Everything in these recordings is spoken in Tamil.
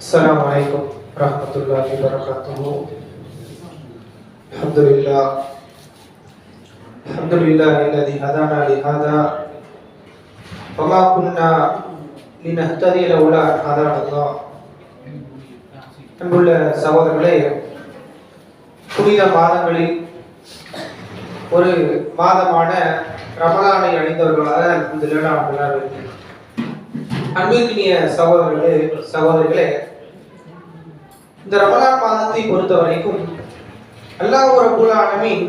السلام عليكم ورحمة الله وبركاته الحمد لله الحمد لله الذي هدانا لهذا وما كنا لنهتدي لولا أن هدانا الله அன்புள்ள சகோதரர்களே புனித மாதங்களில் ஒரு மாதமான ரமலானை அடைந்தவர்களாக இந்த நாம் விழாவில் அன்பிற்கினிய சகோதரர்களே சகோதரிகளே இந்த ரமலான் மாதத்தை பொறுத்த வரைக்கும் அல்லாஹ் ரபுல் ஆலமீன்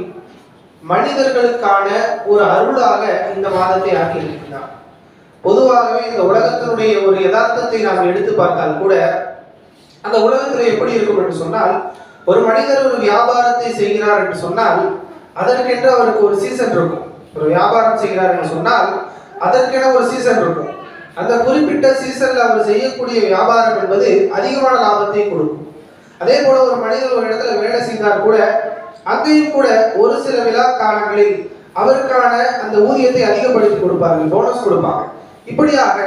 மனிதர்களுக்கான ஒரு அருளாக இந்த மாதத்தை ஆக்கியிருக்கிறார் பொதுவாகவே இந்த உலகத்தினுடைய ஒரு யதார்த்தத்தை நாம் எடுத்து பார்த்தால் கூட அந்த உலகத்தில் எப்படி இருக்கும் என்று சொன்னால் ஒரு மனிதர் ஒரு வியாபாரத்தை செய்கிறார் என்று சொன்னால் அதற்கென்று அவருக்கு ஒரு சீசன் இருக்கும். ஒரு வியாபாரம் செய்கிறார் என்று சொன்னால் அதற்கென ஒரு சீசன் இருக்கும். அந்த குறிப்பிட்ட சீசன்ல அவர் செய்யக்கூடிய வியாபாரம் என்பது அதிகமான லாபத்தை கொடுக்கும். அதே போல ஒரு மனிதர் ஒரு இடத்துல வேலை செய்தால் கூட அங்கேயும் கூட ஒரு சில விழா காலங்களில் அவருக்கான அந்த ஊதியத்தை அதிகப்படுத்தி கொடுப்பார்கள் போனஸ் கொடுப்பாங்க. இப்படியாக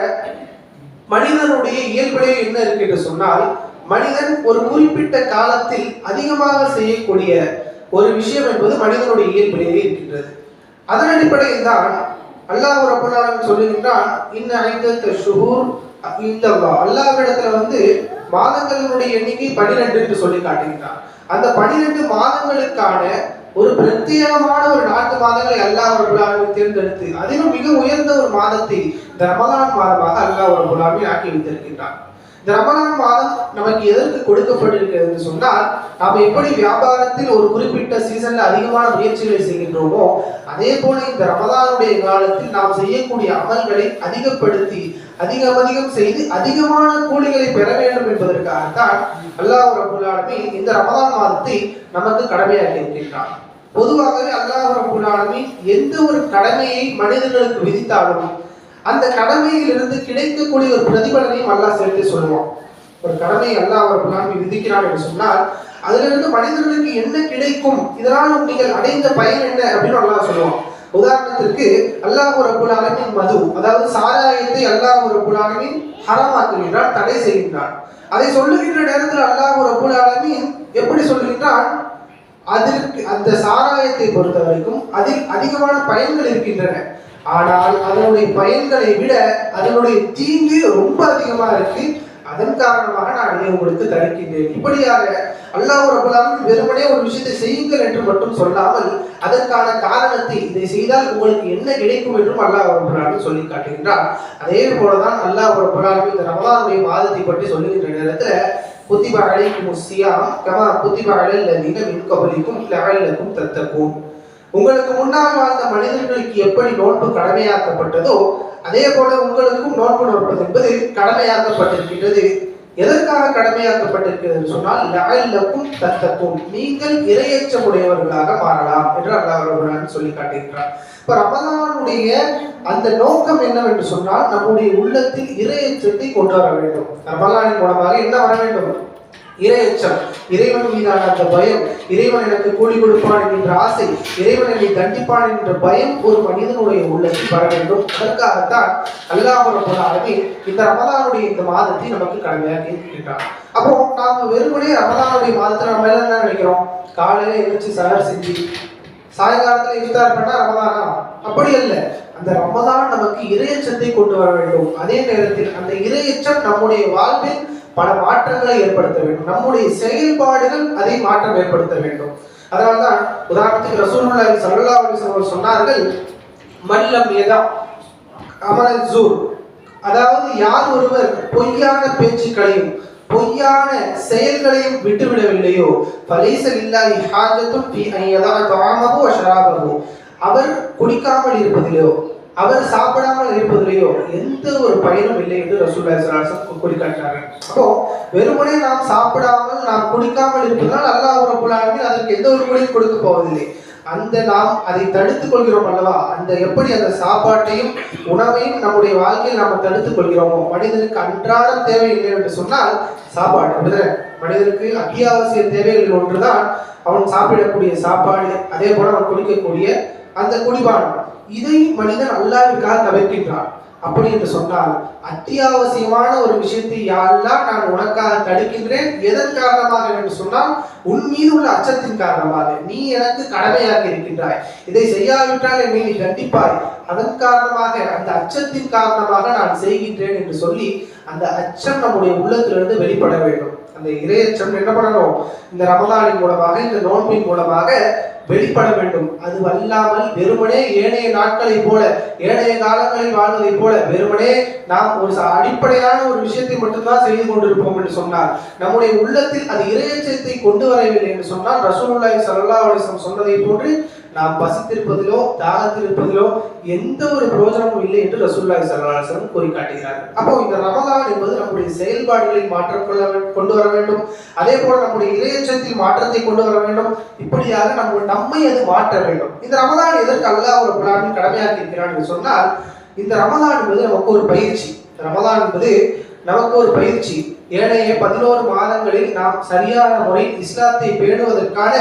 மனிதனுடைய இயல்பிலே என்ன இருக்கு என்று சொன்னால் மனிதன் ஒரு குறிப்பிட்ட காலத்தில் அதிகமாக செய்யக்கூடிய ஒரு விஷயம் என்பது மனிதனுடைய இயல்பிலேயே இருக்கின்றது. அதன் அடிப்படையில் தான் அல்லாஹ் ரபுல்லாலும் சொல்லுகின்றான் இன்ன ஐந்தத்து ஷுஹூர் இந்த அல்லாஹ்விடத்துல வந்து மாதங்களினுடைய எண்ணிக்கை பனிரெண்டு என்று சொல்லி காட்டுகின்றான் அந்த பனிரெண்டு மாதங்களுக்கான ஒரு பிரத்யேகமான ஒரு நான்கு மாதங்களை அல்லாஹ் ரபுல்லாலும் தேர்ந்தெடுத்து அதிலும் மிக உயர்ந்த ஒரு மாதத்தை ரமலான் மாதமாக அல்லாஹ் ஒரு ரபுல்லாலுமே ஆக்கி வைத்திருக்கின்றான் இந்த ரமலான் மாதம் நமக்கு எதற்கு கொடுக்கப்பட்டிருக்கிறது என்று சொன்னால் நாம் எப்படி வியாபாரத்தில் ஒரு குறிப்பிட்ட சீசன்ல அதிகமான முயற்சிகளை செய்கின்றோமோ அதே போல இந்த ரமதானுடைய காலத்தில் நாம் செய்யக்கூடிய அமல்களை அதிகப்படுத்தி அதிகம் அதிகம் செய்து அதிகமான கூலிகளை பெற வேண்டும் என்பதற்காகத்தான் அல்லாஹ் ரபுல் இந்த ரமதான் மாதத்தை நமக்கு கடமையாக்கி இருக்கின்றான். பொதுவாகவே அல்லாஹ் ரபுல் எந்த ஒரு கடமையை மனிதர்களுக்கு விதித்தாலும் அந்த கடமையிலிருந்து கிடைக்கக்கூடிய ஒரு பிரதிபலனையும் அல்லாஹ் சேர்த்து சொல்லுவான். ஒரு கடமை அல்லாஹ் ரபுல் விதிக்கிறான் என்று சொன்னால் அதிலிருந்து மனிதர்களுக்கு என்ன கிடைக்கும் இதனால் நீங்கள் அடைந்த பயன் என்ன அப்படின்னு அல்லாஹ் சொல்லுவான். உதாரணத்திற்கு அல்லாஹ் ரபுல் ஆலமின் மது அதாவது சாராயத்தை அல்லாஹ் ரபுல் ஆலமின் ஹரமாக்குகின்றான் தடை செய்கின்றான். அதை சொல்லுகின்ற நேரத்தில் அல்லாஹ் ரபுல் ஆலமின் எப்படி சொல்லுகின்றான்? அதற்கு அந்த சாராயத்தை பொறுத்த வரைக்கும் அதில் அதிகமான பயன்கள் இருக்கின்றன. ஆனால் அதனுடைய பயன்களை விட அதனுடைய தீங்கு ரொம்ப அதிகமா இருக்கு. அதன் காரணமாக நான் இதை உங்களுக்கு தடுக்கின்றேன் இப்படியாக அல்லாஹ் ரபுல்லாலும் வெறுமனே ஒரு விஷயத்தை செய்யுங்கள் என்று மட்டும் சொல்லாமல் அதற்கான காரணத்தை இதை செய்தால் உங்களுக்கு என்ன கிடைக்கும் என்றும் அல்லாஹ் ரபுல்லாலும் சொல்லி காட்டுகின்றார் அதே போலதான் அல்லாஹ் ரபுல்லாலும் இந்த ரமலானுடைய மாதத்தை பற்றி சொல்லுகின்ற நேரத்துல குத்திப அழைக்கும் சியாம் கமா குத்திப அழல்லதீன மின் கபலிக்கும் லெவலுக்கும் தத்தக்கும் உங்களுக்கு முன்னால் வாழ்ந்த மனிதர்களுக்கு எப்படி நோன்பு கடமையாக்கப்பட்டதோ அதே போல உங்களுக்கும் நோன்பு நோற்பது என்பது கடமையாக்கப்பட்டிருக்கின்றது. எதற்காக கடமையாக்கப்பட்டிருக்கிறது சொன்னால் லஅல்லக்கும் தத்தக்கும் நீங்கள் இரையச்சமுடையவர்களாக மாறலாம் என்று அல்லாஹ் சொல்லி காட்டுகின்றார் இப்ப ரமலானுடைய அந்த நோக்கம் என்னவென்று சொன்னால் நம்முடைய உள்ளத்தில் இரையச்சத்தை கொண்டு வர வேண்டும். ரமலானின் மூலமாக என்ன வர வேண்டும்? இரையச்சம். இறைவன் மீதான அந்த பயம் இறைவன் எனக்கு கூலி கொடுப்பான் என்கின்ற ஆசை இறைவன் என்னை தண்டிப்பான் என்ற பயம் ஒரு மனிதனுடைய உள்ளத்தில் வர வேண்டும். அதற்காகத்தான் அல்லாஹ் ரபுல்லாலுமே இந்த ரமதானுடைய இந்த மாதத்தை நமக்கு கடமையாக இருக்கின்றார். அப்போ நாம வெறுமனே ரமதானுடைய மாதத்தை நம்ம என்ன நினைக்கிறோம்? காலையில எழுச்சி சகர் செஞ்சு சாயங்காலத்துல இஃப்தார் பண்ணா ரமதானா? அப்படி அல்ல. அந்த ரமதான் நமக்கு இரையச்சத்தை கொண்டு வர வேண்டும். அதே நேரத்தில் அந்த இரையச்சம் நம்முடைய வாழ்வில் பல மாற்றங்களை ஏற்படுத்த வேண்டும். நம்முடைய செயல்பாடுகள் அதை மாற்றம் ஏற்படுத்த வேண்டும். அதனால்தான் உதாரணத்துக்கு ரசூலுல்லாஹி சல்லா அலைஹி சொன்னார்கள் மல்லம் ஏதா அமரன் ஜூர். அதாவது யார் ஒருவர் பொய்யான பேச்சுக்களையும் பொய்யான செயல்களையும் விட்டுவிடவில்லையோ பலைச இல்லாதி ஹாஜத்தும் அவர் குடிக்காமல் இருப்பதிலோ அவர் சாப்பிடாமல் இருப்பதிலேயோ எந்த ஒரு பயனும் இல்லை என்று ரசூல்லாசன் சலாசம் குறிக்காட்டாங்க அப்போ வெறுமனே நாம் சாப்பிடாமல் நாம் குடிக்காமல் இருப்பதால் அல்லாஹ் ரபுல் அதற்கு எந்த ஒரு முறையும் கொடுக்க போவதில்லை. அந்த நாம் அதை தடுத்துக் கொள்கிறோம் அல்லவா? அந்த எப்படி அந்த சாப்பாட்டையும் உணவையும் நம்முடைய வாழ்க்கையில் நாம் தடுத்துக் கொள்கிறோமோ? மனிதனுக்கு அன்றாடம் தேவை இல்லை என்று சொன்னால் சாப்பாடு மனிதனுக்கு அத்தியாவசிய தேவைகளில் ஒன்றுதான் அவன் சாப்பிடக்கூடிய சாப்பாடு அதே போல அவன் குடிக்கக்கூடிய அந்த குடிபானம். இதை மனிதன் அல்லாவிற்காக தவிர்க்கின்றான். அப்படி என்று சொன்னால் அத்தியாவசியமான ஒரு விஷயத்தை யாரெல்லாம் நான் உனக்காக தடுக்கின்றேன் எதன் காரணமாக என்று சொன்னால் உன் மீது உள்ள அச்சத்தின் காரணமாக. நீ எனக்கு கடமையாக இருக்கின்றாய். இதை செய்யாவிட்டால் என்னை நீ கண்டிப்பாய் அதன் காரணமாக அந்த அச்சத்தின் காரணமாக நான் செய்கின்றேன் என்று சொல்லி அந்த அச்சம் நம்முடைய உள்ளத்திலிருந்து வெளிப்பட வேண்டும். அந்த இறையச்சம் என்ன பண்ணணும்? இந்த ரமதானின் மூலமாக இந்த நோன்பின் மூலமாக வெளிப்பட வேண்டும். அது அல்லாமல் வெறுமனே ஏனைய நாட்களைப் போல ஏனைய காலங்களில் வாழ்வதைப் போல வெறுமனே நாம் ஒரு அடிப்படையான ஒரு விஷயத்தை மட்டும்தான் செய்து கொண்டிருப்போம் என்று சொன்னார். நம்முடைய உள்ளத்தில் அது இறையச்சத்தை கொண்டு வரவில்லை என்று சொன்னால் ரசூலுல்லாஹி சல்லா அலைஹி சொன்னதை போன்று நாம் பசித்திருப்பதிலோ தாகத்திருப்பதிலோ எந்த ஒரு பிரயோஜனமும் இல்லை என்று ரசூலுல்லாஹி ஸல்லல்லாஹு அலைஹி கூறி அப்போ இந்த ரமலான் என்பது நம்முடைய செயல்பாடுகளில் மாற்றம் கொள்ள கொண்டு வர வேண்டும். அதே போல நம்முடைய இளையச்சத்தில் மாற்றத்தை கொண்டு வர வேண்டும். இப்படியாக நம்ம நம்மை அது மாற்ற வேண்டும். இந்த ரமலான் எதற்கு அல்லாஹ் ஒரு பிளான் கடமையாக்கி இருக்கிறான் என்று சொன்னால் இந்த ரமலான் என்பது நமக்கு ஒரு பயிற்சி. ரமலான் என்பது நமக்கு ஒரு பயிற்சி. ஏனைய பதினோரு மாதங்களில் நாம் சரியான முறையில் இஸ்லாத்தை பேணுவதற்கான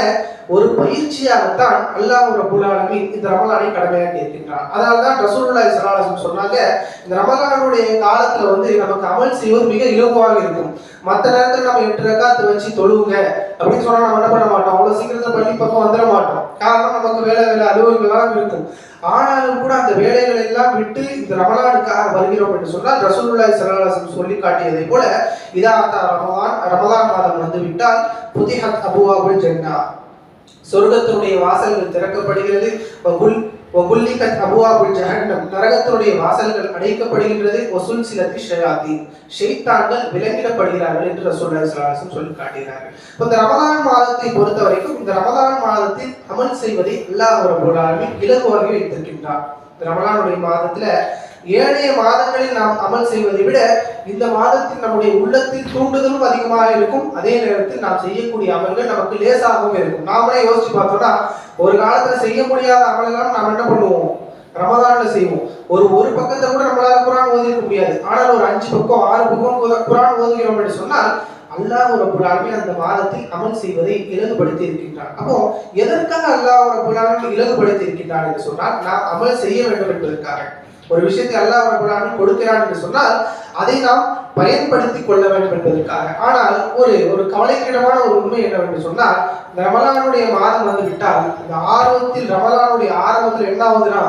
ஒரு பயிற்சியாகத்தான் அல்லாஹ் ரபுல்லாலமி இந்த ரமலானை கடமையாக்கி இருக்கின்றான். அதனால தான் ரசூல்லா ஸல்லல்லாஹு சொன்னாங்க இந்த ரமலானுடைய காலத்துல வந்து நமக்கு அமல் செய்வது மிக இலகுவாக இருக்கும். மற்ற நேரத்தில் நம்ம எட்டு ரக்காத்து வச்சு தொழுவுங்க. அப்படின்னு சொன்னால் நம்ம என்ன பண்ண மாட்டோம்? அவ்வளோ சீக்கிரத்தில் பள்ளி பக்கம் வந்துட மாட்டோம். காரணம் நமக்கு வேலை வேலை அலுவல்கள்லாம் இருக்கும். ஆனாலும் கூட அந்த வேலைகளை எல்லாம் விட்டு இந்த ரமலானுக்காக வருகிறோம் என்று சொன்னால் ரசூலுல்லாஹி ஸல்லல்லாஹு சொல்லி காட்டியதை போல இதா ரமதான் ரமதான் மாதம் வந்து விட்டால் புதிஹத் அபுவாபுல் ஜென்னா. சொர்க்கத்தினுடைய வாசல்கள் திறக்கப்படுகிறது. வகுல் அபுவா அபுவாபுல் ஜஹன்னம் நரகத்தினுடைய வாசல்கள் அடைக்கப்படுகின்றது. ஒசுல் சிலத்தி ஷயாத்தி ஷெய்தான்கள் விலங்கிடப்படுகிறார்கள் என்று ரசூலுல்லாஹி ஸல்லல்லாஹு சொல்லி காட்டுகிறார்கள் இந்த ரமதான் மாதத்தை பொறுத்த வரைக்கும் இந்த ரமதான் மாதத்தில் அமல் செய்வதை அல்லாஹ் ஒரு பொருளாளர்கள் இலகுவாகி வைத்திருக்கின்றார் ரமலானுடைய மாதத்துல ஏனைய மாதங்களில் நாம் அமல் செய்வதை விட இந்த மாதத்தில் நம்முடைய உள்ளத்தில் தூண்டுதலும் அதிகமாக இருக்கும். அதே நேரத்தில் நாம் செய்யக்கூடிய அமல்கள் நமக்கு லேசாகவும் இருக்கும். நாமளே யோசிச்சு பார்த்தோம்னா ஒரு காலத்துல செய்ய முடியாத அமலெல்லாம் நாம் என்ன பண்ணுவோம்? ரமதான்ல செய்வோம். ஒரு ஒரு பக்கத்தை கூட நம்மளால குரான் ஓதிக்க முடியாது. ஆனால் ஒரு அஞ்சு பக்கம் ஆறு பக்கம் குரான் ஓதுகிறோம் என்று சொன்னால் அல்லாஹ் ரப்பல் ஆலமீன் அந்த மாதத்தில் அமல் செய்வதை இலகுபடுத்தி இருக்கின்றான். அப்போ எதற்காக அல்லாஹ் ரப்பல் ஆலமீன் இலகுபடுத்தி இருக்கின்றான் என்று சொன்னால் நாம் அமல் செய்ய வேண்டும் என்பதற்காக. ஒரு விஷயத்தை அல்லாஹ் ரப்பல் கொடுக்கிறான் என்று சொன்னால் அதை நாம் பயன்படுத்தி கொள்ள வேண்டும் என்பதற்காக. ஆனால் ஒரு ஒரு கவலைக்கிடமான ஒரு உண்மை என்னவென்று சொன்னால் ரமலானுடைய மாதம் வந்து விட்டால் இந்த ஆர்வத்தில் ரமலானுடைய ஆரம்பத்தில் என்ன ஆகுதுன்னா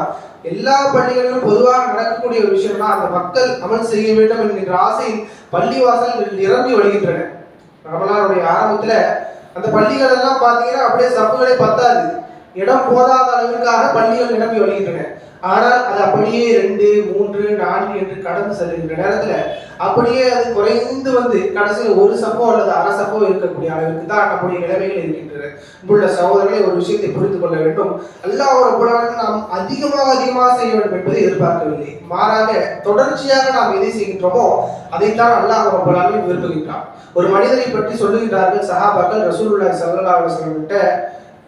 எல்லா பள்ளிகளிலும் பொதுவாக நடக்கக்கூடிய ஒரு விஷயம்னா அந்த மக்கள் அமல் செய்ய வேண்டும் என்கின்ற ஆசை பள்ளி வாசல்கள் நிரம்பி வருகின்றன ரமலானுடைய ஆரம்பத்துல அந்த பள்ளிகள் எல்லாம் பார்த்தீங்கன்னா அப்படியே சப்புகளே பத்தாது. இடம் போதாத அளவிற்காக பள்ளிகள் நிரம்பி வருகின்றன ஆனால் அது அப்படியே ரெண்டு மூன்று நான்கு என்று கடந்து செல்கின்ற நேரத்துல அப்படியே அது குறைந்து வந்து கடைசியில் ஒரு சப்போ அல்லது அரை சப்போ இருக்கக்கூடிய அளவிற்கு தான் நம்முடைய நிலைமைகள் இருக்கின்றன. உள்ள சகோதரர்களை ஒரு விஷயத்தை புரிந்து கொள்ள வேண்டும். அல்லாஹ் ஒரு நாம் அதிகமாக அதிகமாக செய்ய வேண்டும் என்பதை எதிர்பார்க்கவில்லை. மாறாக தொடர்ச்சியாக நாம் எதை செய்கின்றோமோ அதைத்தான் அல்லாஹ் ஒரு விரும்புகின்றான். ஒரு மனிதரை பற்றி சொல்லுகிறார்கள் சஹாபாக்கள் ரசூலுல்லாஹி ஸல்லல்லாஹு அலைஹி வஸல்லம் கிட்ட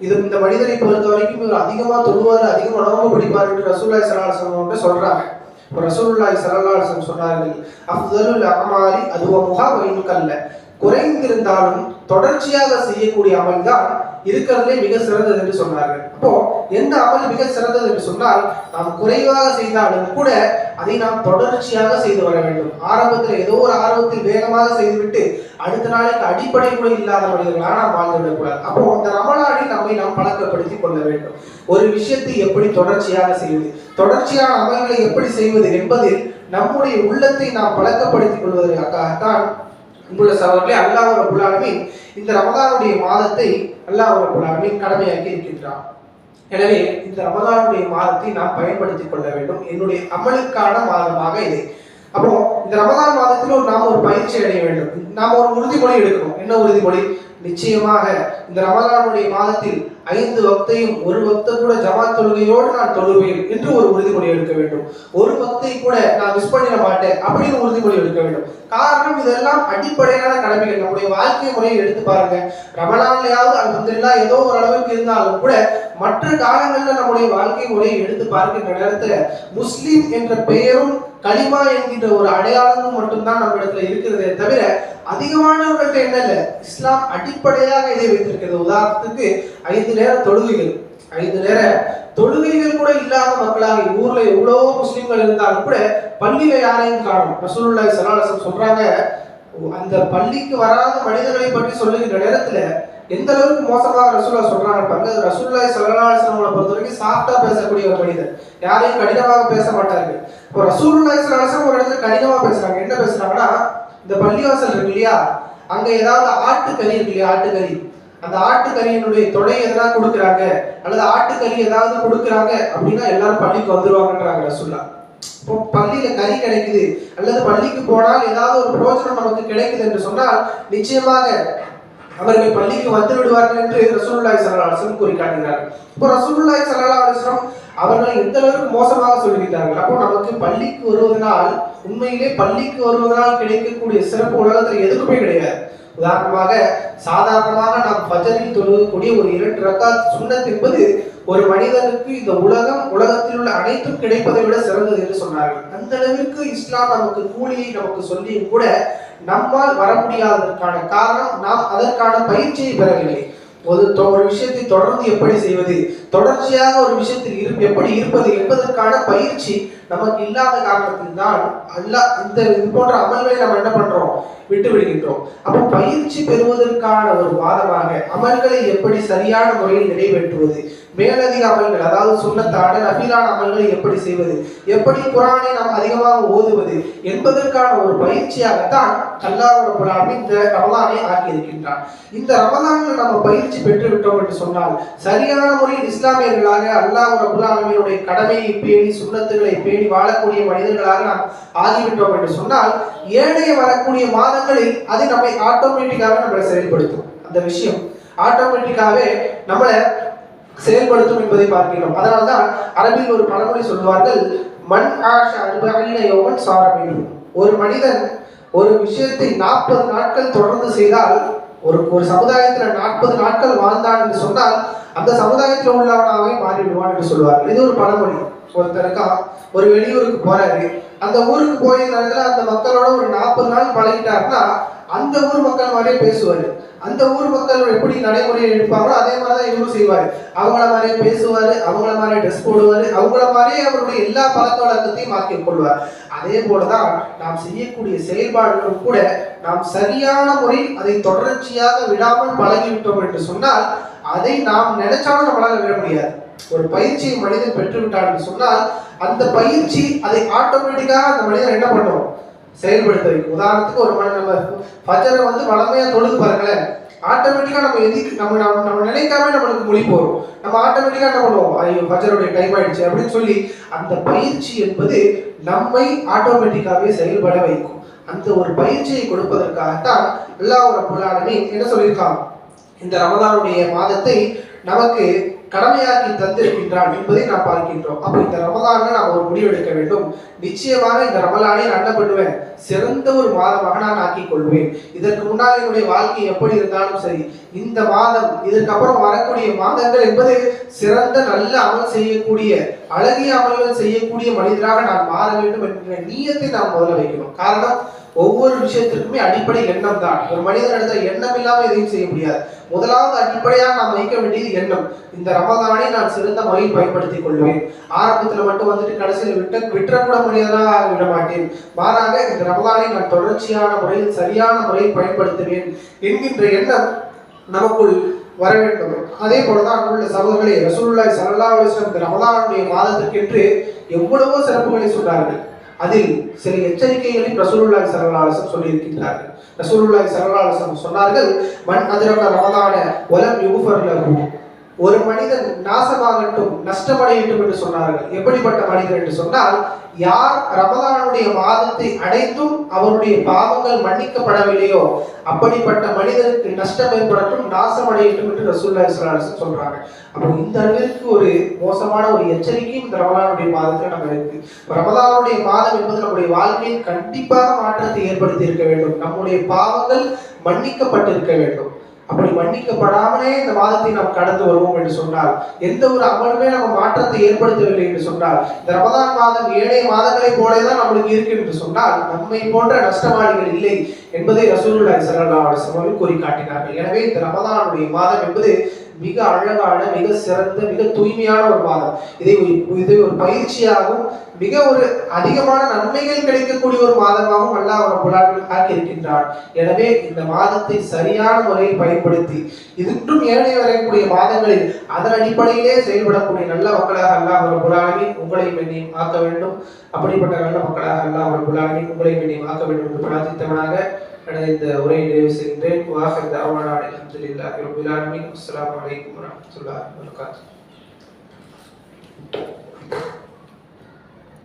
இது இந்த மனிதனை பொறுத்த வரைக்கும் இவர் அதிகமா தொழுவார் அதிகம் நோம்பு பிடிப்பார் என்று ரசூல்லாய் ஸல்லல்லாஹு அவங்க சொல்றாங்க. இப்போ ரசூலுல்லாஹி ஸல்லல்லாஹு அலைஹி வஸல்லம் சொன்னார்கள் அஃதலுல் அமாலி அதுவமுகா வைனுக்கல்ல குறைந்திருந்தாலும் தொடர்ச்சியாக செய்யக்கூடிய அமல் தான் இருக்கிறதுலே மிக சிறந்தது என்று சொன்னார்கள். அப்போ எந்த அமல் மிக சிறந்தது என்று சொன்னால் நாம் குறைவாக செய்தாலும் கூட அதை நாம் தொடர்ச்சியாக செய்து வர வேண்டும். ஆரம்பத்தில் ஏதோ ஒரு ஆர்வத்தில் வேகமாக செய்துவிட்டு அடுத்த நாளைக்கு அடிப்படை கூட இல்லாத மனிதர்களாக நாம் வாழ்ந்துவிடக்கூடாது. அப்போ அந்த ரமலானில் நம்மை நாம் பழக்கப்படுத்திக் கொள்ள வேண்டும். ஒரு விஷயத்தை எப்படி தொடர்ச்சியாக செய்வது தொடர்ச்சியான அமல்களை எப்படி செய்வது என்பதில் நம்முடைய உள்ளத்தை நாம் பழக்கப்படுத்திக் கொள்வதற்காகத்தான் இங்குள்ள சகோதரர்களே அல்லாஹ் ரபுல்லாலுமே இந்த ரமதானுடைய மாதத்தை அல்லாஹ் ரபுல்லாலுமே கடமையாக்கி இருக்கின்றான். எனவே இந்த ரமதானுடைய மாதத்தை நாம் பயன்படுத்திக் கொள்ள வேண்டும். என்னுடைய அமலுக்கான மாதமாக இது. அப்போ இந்த ரமதான் மாதத்தில் நாம் ஒரு பயிற்சி அடைய வேண்டும். நாம் ஒரு உறுதிமொழி எடுக்கணும். என்ன உறுதிமொழி? நிச்சயமாக இந்த ரமலானுடைய மாதத்தில் ஐந்து வக்தையும் ஒரு வக்த கூட ஜமாத் தொழுகையோடு நான் தொழுவேன் என்று ஒரு உறுதிமொழி எடுக்க வேண்டும். ஒரு வக்தை கூட நான் மிஸ் பண்ணிட மாட்டேன் அப்படின்னு உறுதிமொழி எடுக்க வேண்டும். காரணம் இதெல்லாம் அடிப்படையான கடமைகள். நம்முடைய வாழ்க்கை முறையை எடுத்து பாருங்க. ரமலான்லையாவது அல்ஹம்துல்லா ஏதோ ஒரு அளவுக்கு இருந்தாலும் கூட மற்ற காலங்களில் நம்முடைய வாழ்க்கை முறையை எடுத்து பார்க்கின்ற நேரத்தில் முஸ்லீம் என்ற பெயரும் களிமா என்கின்ற ஒரு அடையாளமும் மட்டும்தான் நம்ம இடத்துல இருக்கிறதே தவிர அதிகமானவர்கள்ட்ட என்ன இல்லை? இஸ்லாம் அடிப்படையாக இதை வைத்திருக்கிறது. உதாரணத்துக்கு ஐந்து நேர தொழுகைகள். ஐந்து நேர தொழுகைகள் கூட இல்லாத மக்களாக ஊர்ல எவ்வளவோ முஸ்லிம்கள் இருந்தாலும் கூட பள்ளியில யாரையும் காணும். ரசூலுல்லாய் ஸல்லல்லாஹு சொல்றாங்க அந்த பள்ளிக்கு வராத மனிதர்களை பற்றி சொல்லுகின்ற நேரத்துல எந்த அளவுக்கு மோசமாக ரசூல்லா சொல்றாங்க பாருங்க. ரசூல்லாய் சல்லாஹங்களை பொறுத்த வரைக்கும் சாஃப்டா பேசக்கூடிய ஒரு மனிதர். யாரையும் கடினமாக பேச மாட்டாங்க இப்போ ரசூல்லா ஸல்லல்லாஹு ஒரு இடத்துல கடினமா பேசுறாங்க. என்ன பேசுறாங்கன்னா இந்த பள்ளிவாசல் இருக்கு இல்லையா? அங்க ஏதாவது ஆட்டுக்கறி இருக்கு இல்லையா? ஆட்டுக்கறி. அந்த ஆட்டுக்கறியினுடைய தொடை எதனா கொடுக்குறாங்க? அல்லது ஆட்டுக்கறி ஏதாவது கொடுக்குறாங்க அப்படின்னா எல்லாரும் பள்ளிக்கு வந்துருவாங்கன்றாங்க ரசூல்லா இப்போ பள்ளியில கறி கிடைக்குது. அல்லது பள்ளிக்கு போனால் ஏதாவது ஒரு பிரோஜனம் நமக்கு கிடைக்குது என்று சொன்னால் நிச்சயமாக அவர்கள் பள்ளிக்கு வந்து விடுவார்கள் என்று ரசூலுல்லாஹி ஸல்லல்லாஹு அலைஹி கூறி இப்போ ரசூலுல்லாஹி ஸல்லல்லாஹு அவர்கள் எந்த அளவுக்கு மோசமாக சொல்லுகிறார்கள் அப்போ நமக்கு பள்ளிக்கு வருவதனால் உண்மையிலே பள்ளிக்கு வருவதனால் கிடைக்கக்கூடிய சிறப்பு உலகத்தில் எதுக்குமே கிடையாது. உதாரணமாக சாதாரணமாக நாம் பஜரில் தொழுகக்கூடிய ஒரு இரண்டு ரக்காத் சுண்ணத் என்பது ஒரு மனிதனுக்கு இந்த உலகம் உலகத்தில் உள்ள அனைத்தும் கிடைப்பதை விட சிறந்தது என்று சொன்னார்கள். அந்த அளவிற்கு இஸ்லாம் நமக்கு கூலியை நமக்கு சொல்லியும் கூட நம்மால் வர முடியாததற்கான காரணம் நாம் அதற்கான பயிற்சியை பெறவில்லை. ஒரு ஒரு விஷயத்தை தொடர்ந்து எப்படி செய்வது? தொடர்ச்சியாக ஒரு விஷயத்தில் இரு எப்படி இருப்பது என்பதற்கான பயிற்சி நமக்கு இல்லாத காரணத்தில் தான் இந்த இது போன்ற அமல்களை நம்ம என்ன பண்றோம்? விட்டு விடுகின்றோம். அப்போ பயிற்சி பெறுவதற்கான ஒரு வாதமாக அமல்களை எப்படி சரியான முறையில் நிறைவேற்றுவது? மேலதிக அமல்கள் அதாவது சுண்ணத்தான நபீலான அமல்களை எப்படி செய்வது? எப்படி குரானை நாம் அதிகமாக ஓதுவது? என்பதற்கான ஒரு பயிற்சியாகத்தான் அல்லாஹ் ரப்பல் இந்த ரமதானை ஆக்கியிருக்கின்றான். இந்த ரமதானில் நம்ம பயிற்சி பெற்று விட்டோம் என்று சொன்னால் சரியான முறையில் இஸ்லாமியர்களாக அல்லாஹ் ரப்பல் கடமையை பேணி சுண்ணத்துகளை பேணி வாழக்கூடிய மனிதர்களாக நாம் ஆகிவிட்டோம் என்று சொன்னால் ஏழைய வரக்கூடிய மாதங்களில் அது நம்மை ஆட்டோமேட்டிக்காக நம்மளை செயல்படுத்தும். அந்த விஷயம் ஆட்டோமேட்டிக்காகவே நம்மளை செயல்படுத்தும் என்பதை பார்க்கிறோம். அதனால்தான் அரபில் ஒரு பழமொழி சொல்வார்கள் மண் ஆஷ அறுபகையில யோகன் சாரமீனும் ஒரு மனிதன் ஒரு விஷயத்தை நாற்பது நாட்கள் தொடர்ந்து செய்தால் ஒரு ஒரு சமுதாயத்துல நாற்பது நாட்கள் வாழ்ந்தான் என்று சொன்னால் அந்த சமுதாயத்தில் உள்ளவனாகவே மாறிவிடுவான் என்று சொல்லுவார் இது ஒரு பழமொழி. ஒருத்தருக்கா ஒரு வெளியூருக்கு போறாரு. அந்த ஊருக்கு போய் அந்த மக்களோட ஒரு நாற்பது நாள் பழகிட்டாருன்னா அந்த ஊர் மக்கள் மாதிரியே பேசுவாரு. அந்த ஊர் மக்கள் எப்படி நடைமுறையில் இருப்பாங்களோ அதே மாதிரி தான் இவரும் செய்வார். அவங்கள மாதிரியே பேசுவார் அவங்கள மாதிரியே ட்ரெஸ் போடுவார் அவங்கள மாதிரியே அவருடைய எல்லா பழக்க வழக்கத்தையும் மாற்றி கொள்வார். அதே போலதான் நாம் செய்யக்கூடிய செயல்பாடுகளும் கூட நாம் சரியான முறையில் அதை தொடர்ச்சியாக விடாமல் பழகிவிட்டோம் என்று சொன்னால் அதை நாம் நினைச்சாலும் நம்மளால் விட முடியாது. ஒரு பயிற்சியை மனிதன் பெற்றுவிட்டான் என்று சொன்னால் அந்த பயிற்சி அதை ஆட்டோமேட்டிக்காக அந்த மனிதன் என்ன பண்ணும் செயல்படுத்த வைக்கும். உதாரணத்துக்கு ஒரு மனிதன் நம்ம ஃபஜரை வந்து வளமையாக தொழுது பாருங்களேன். ஆட்டோமேட்டிக்காக நம்ம எதிர்க்கு நம்ம நம்ம நம்ம நினைக்காம நம்மளுக்கு மொழி போகிறோம் நம்ம ஆட்டோமேட்டிக்காக என்ன பண்ணுவோம்? ஐயோ ஃபஜருடைய டைம் ஆயிடுச்சு அப்படின்னு சொல்லி அந்த பயிற்சி என்பது நம்மை ஆட்டோமேட்டிக்காகவே செயல்பட வைக்கும். அந்த ஒரு பயிற்சியை கொடுப்பதற்காகத்தான் எல்லா ஒரு ஆலமீன் என்ன சொல்லியிருக்கான்? இந்த ரமதானுடைய மாதத்தை நமக்கு கடமையாக்கி தந்திருக்கின்றான் என்பதை நாம் பார்க்கின்றோம். அப்போ இந்த ரமதான நாம் ஒரு முடிவெடுக்க வேண்டும். நிச்சயமாக இந்த ரமலானை நான் என்ன பண்ணுவேன் சிறந்த ஒரு மாதமாக நான் ஆக்கிக் கொள்வேன். இதற்கு முன்னால் என்னுடைய வாழ்க்கை எப்படி இருந்தாலும் சரி இந்த மாதம் இதற்கப்புறம் வரக்கூடிய மாதங்கள் என்பது சிறந்த நல்ல அமல் செய்யக்கூடிய அழகிய அமல்கள் செய்யக்கூடிய மனிதராக நான் மாற வேண்டும் என்கிற நீயத்தை நாம் முதல்ல வைக்கணும். காரணம் ஒவ்வொரு விஷயத்திற்குமே அடிப்படை எண்ணம் தான். ஒரு மனிதனிடத்துல எண்ணம் இல்லாம எதையும் செய்ய முடியாது. முதலாவது அடிப்படையாக நாம் வைக்க வேண்டியது எண்ணம். இந்த ரமதானை நான் சிறந்த முறையில் பயன்படுத்திக் கொள்வேன். ஆரம்பத்துல மட்டும் வந்துட்டு கடைசியில் விட்ட விட்டுறக்கூட முடியாததாக விட மாட்டேன். மாறாக இந்த ரமதானை நான் தொடர்ச்சியான முறையில் சரியான முறையில் பயன்படுத்துவேன் என்கின்ற எண்ணம் நமக்குள் வர வேண்டும். அதே போலதான் அங்குள்ள சகோதரர்களே ரசூல்லாய் ஸல்லல்லாஹு அலைஹி இந்த ரமதானுடைய மாதத்திற்கென்று எவ்வளவோ சிறப்புகளை சொன்னார்கள். அதில் சில எச்சரிக்கைகளை ரசூலுல்லாஹி ஸல்லல்லாஹு அலைஹி வஸல்லம் சொல்லியிருக்கின்றார்கள். ரசூலுல்லாஹி ஸல்லல்லாஹு அலைஹி வஸல்லம் சொன்னார்கள் மன் அதிரக ரமலான வலம் யுஃபர் லஹு. ஒரு மனிதன் நாசமாகட்டும் நஷ்டமடையட்டும் என்று சொன்னார்கள். எப்படிப்பட்ட மனிதர் என்று சொன்னால் யார் ரமதானுடைய மாதத்தை அடைத்தும் அவருடைய பாவங்கள் மன்னிக்கப்படவில்லையோ அப்படிப்பட்ட மனிதனுக்கு நஷ்டம் ஏற்படட்டும் நாசம் அடையட்டும் என்று ரசூல்லா சலாஹம் சொல்றாங்க. அப்போ இந்த அளவிற்கு ஒரு மோசமான ஒரு எச்சரிக்கையும் இந்த ரமதானுடைய மாதத்தில் நம்ம இருக்கு. ரமதானுடைய மாதம் என்பது நம்முடைய வாழ்க்கையில் கண்டிப்பாக மாற்றத்தை ஏற்படுத்தி இருக்க வேண்டும். நம்முடைய பாவங்கள் மன்னிக்கப்பட்டிருக்க வேண்டும். அப்படி மன்னிக்கப்படாமலே இந்த மாதத்தை நாம் கடந்து வருவோம் என்று சொன்னால் எந்த ஒரு அமலுமே நம்ம மாற்றத்தை ஏற்படுத்தவில்லை என்று சொன்னால் இந்த ரமதான் மாதம் ஏழை மாதங்களை போலேதான் நம்மளுக்கு இருக்கு என்று சொன்னால் நம்மை போன்ற நஷ்டவாளிகள் இல்லை என்பதை ரசூலுல்லாஹி ஸல்லல்லாஹு அலைஹி வஸல்லம் கூறி காட்டினார்கள் எனவே இந்த ரமதானுடைய மாதம் என்பது மிக அழகான மிக சிறந்த மிக தூய்மையான ஒரு மாதம் இதை இதை ஒரு பயிற்சியாகவும் மிக ஒரு அதிகமான நன்மைகள் கிடைக்கக்கூடிய ஒரு மாதமாகவும் அல்லாஹ் அவர் ஆக்கி இருக்கின்றார் எனவே இந்த மாதத்தை சரியான முறையில் பயன்படுத்தி இதுக்கும் ஏழை வரையக்கூடிய மாதங்களில் அதன் அடிப்படையிலே செயல்படக்கூடிய நல்ல மக்களாக அல்லாஹ் ரபுல்லாலுமே உங்களையும் என்னையும் ஆக்க வேண்டும். அப்படிப்பட்ட நல்ல மக்களாக அல்லாஹ் ரபுல்லாலுமே உங்களையும் என்னையும் ஆக்க வேண்டும் என்று பிரார்த்தித்தவனாக எனது இந்த உரையை நிறைவு செய்கின்றேன். வாஹர் தாவானா அல்ஹம்துலில்லாஹி ரப்பில் ஆலமீன். அஸ்ஸலாமு அலைக்கும் வரஹ்மத்துல்லாஹி வபரகாத்துஹு.